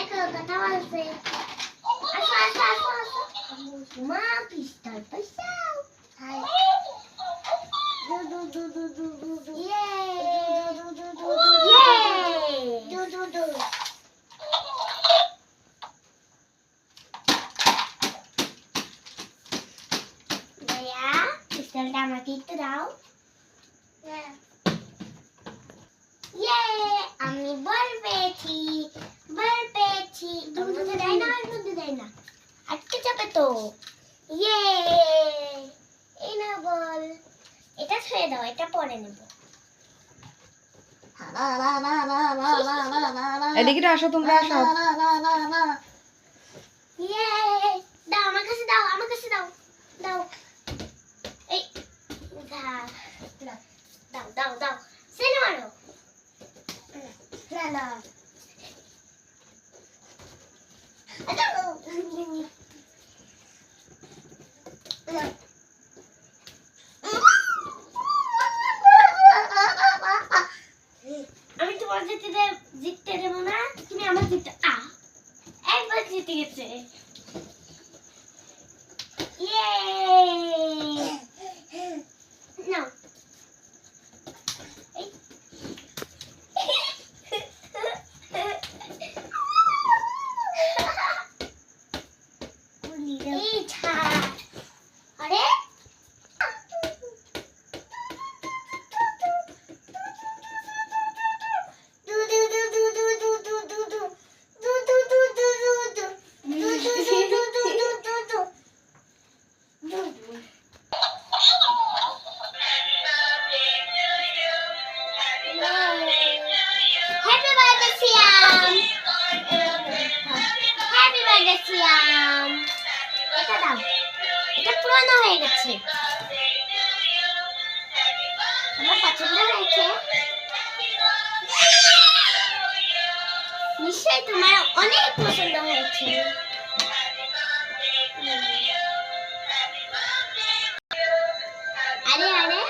Dekha kana valse. Asa asa asa Yay. Do do a do do. Yay. ওর দেয় না মধ্যে দেয় না। আটকে যাবে তো। ইয়ে এই না বল। এটা ছেড়ে দাও এটা পরে নেব। এদিকে আসো তোমরা আসো। ইয়ে দাও আমার কাছে দাও আমার কাছে দাও দাও। এই দাও দাও দাও দাও। সেনে মারো না না আমি তোমার জিতে দে- জিততে দেবো না তুমি আমার জিততে আ একবার জিতে গেছে। ইয়ে! এটা হয়ে গেছে। আমার পছন্দ হয়েছে। নিশ্চয়ই তোমার অনেক পছন্দ হয়েছে। আরে আরে!